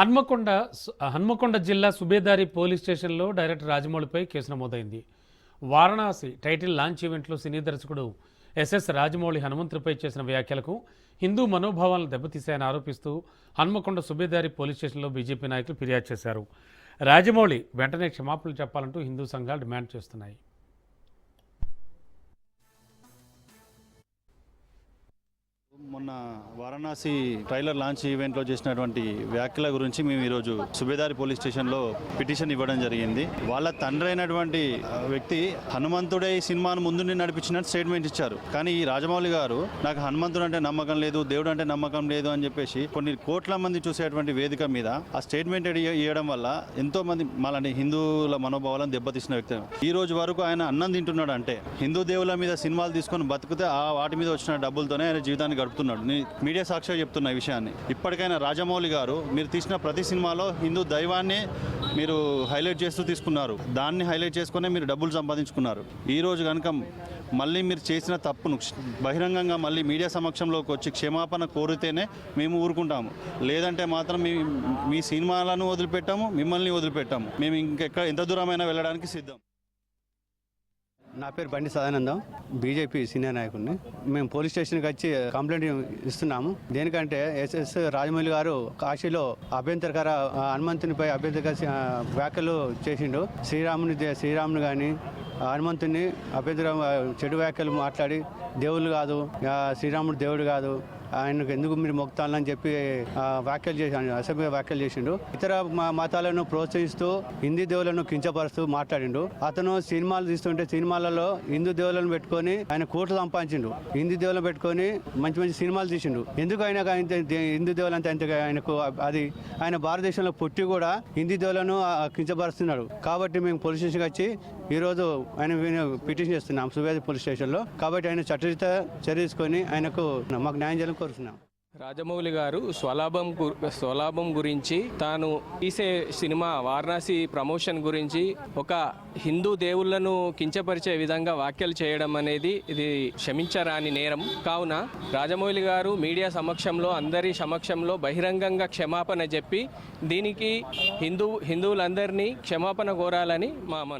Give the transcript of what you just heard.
హన్మకొండ హన్మకొండ జిల్లా సుబేదారి పోలీస్ స్టేషన్లో డైరెక్టర్ రాజమౌళిపై కేసు నమోదైంది. వారణాసి టైటిల్ లాంచ్ ఈవెంట్లో సినీ దర్శకుడు ఎస్ఎస్ రాజమౌళి హనుమంతుడిపై చేసిన వ్యాఖ్యలకు హిందూ మనోభావాలను దెబ్బతీశాయని ఆరోపిస్తూ హన్మకొండ సుబేదారి పోలీస్ స్టేషన్లో బీజేపీ నాయకులు ఫిర్యాదు చేశారు. రాజమౌళి వెంటనే క్షమాపణలు చెప్పాలంటూ హిందూ సంఘాలు డిమాండ్ చేస్తున్నాయి. మొన్న వారణాసి ట్రైలర్ లాంచ్ ఈవెంట్లో చేసినటువంటి వ్యాఖ్యల గురించి మేము ఈరోజు సుబేదారి పోలీస్ స్టేషన్లో పిటిషన్ ఇవ్వడం జరిగింది. వాళ్ళ తండ్రి అయినటువంటి వ్యక్తి హనుమంతుడే ఈ సినిమాను ముందు నడిపించినట్టు స్టేట్మెంట్ ఇచ్చారు. కానీ ఈ రాజమౌళి గారు నాకు హనుమంతుడు అంటే నమ్మకం లేదు దేవుడు అంటే నమ్మకం లేదు అని చెప్పేసి కొన్ని కోట్ల మంది చూసేటువంటి వేదిక మీద ఆ స్టేట్మెంట్ ఇవ్వడం వల్ల ఎంతో మంది మాలాంటి హిందువుల మనోభావాలను దెబ్బతీసిన వ్యక్తి. ఈ రోజు వరకు ఆయన అన్నం తింటున్నాడు అంటే హిందూ దేవుల మీద సినిమాలు తీసుకొని బతికితే ఆ వాటి మీద వచ్చిన డబ్బులతోనే ఆయన జీవితాన్ని చెప్తున్నాడు. నేను మీడియా సాక్షిగా చెప్తున్న ఈ విషయాన్ని. ఇప్పటికైనా రాజమౌళి గారు మీరు తీసిన ప్రతి సినిమాలో హిందూ దైవాన్ని మీరు హైలైట్ చేస్తూ తీసుకున్నారు. దాన్ని హైలైట్ చేసుకునే మీరు డబ్బులు సంపాదించుకున్నారు. ఈరోజు కనుక మళ్ళీ మీరు చేసిన తప్పును బహిరంగంగా మళ్ళీ మీడియా సమక్షంలోకి వచ్చి క్షమాపణ కోరితేనే మేము ఊరుకుంటాము. లేదంటే మాత్రం మీ మీ సినిమాలను వదిలిపెట్టాము మిమ్మల్ని వదిలిపెట్టాము. మేము ఇంకెక్కడ ఎంత దూరమైనా వెళ్ళడానికి సిద్ధం. నా పేరు బండి సదానందం. బీజేపీ సీనియర్ నాయకుడిని. మేము పోలీస్ స్టేషన్కి వచ్చి కంప్లైంట్ ఇస్తున్నాము. దేనికంటే ఎస్ఎస్ రాజమౌళి గారు కాశీలో అభ్యంతరకర ఆ, హనుమంతునిపై అభ్యంతరకర వ్యాఖ్యలు చేసిండు. శ్రీరాముని శ్రీరాముని కానీ హనుమంతుని అభ్యంతర చెడు వ్యాఖ్యలు మాట్లాడి దేవుళ్ళు కాదు శ్రీరాముడు దేవుడు కాదు ఆయనకు ఎందుకు మీరు మొక్తాలని చెప్పి వ్యాఖ్యలు చేశాను అసభ్య వ్యాఖ్యలు చేసిండు. ఇతర మతాలను ప్రోత్సహిస్తూ హిందీ దేవులను కించపరుస్తూ మాట్లాడిండు. అతను సినిమాలు తీస్తుంటే సినిమాలలో హిందూ దేవులను పెట్టుకొని ఆయన కోట్లు సంపాదించిండు. హిందీ దేవులను పెట్టుకొని మంచి మంచి సినిమాలు తీసిండు. ఎందుకు ఆయన ఆయన హిందూ దేవులు అంత అంతగా ఆయనకు అది ఆయన భారతదేశంలో పుట్టి కూడా హిందీ దేవులను కించపరుస్తున్నాడు. కాబట్టి మేము పోలీస్ స్టేషన్కి వచ్చి ఈరోజు ఆయన పిటిషన్ చేస్తున్నాం. సువేది పోలీస్ స్టేషన్లో. కాబట్టి ఆయన చట్టరీత చర్య తీసుకొని ఆయనకు మాకు న్యాయం చేయాలని కోరుతున్నాం రాజమౌళి గారు స్వలాభం స్వలాభం గురించి తాను తీసే సినిమా వారణాసి ప్రమోషన్ గురించి ఒక హిందూ దేవుళ్ళను కించపరిచే విధంగా వ్యాఖ్యలు చేయడం అనేది ఇది క్షమించరాని నేరం. కావున రాజమౌళి గారు మీడియా సమక్షంలో అందరి సమక్షంలో బహిరంగంగా క్షమాపణ చెప్పి దీనికి హిందూ హిందువులందరినీ క్షమాపణ కోరాలని మా మన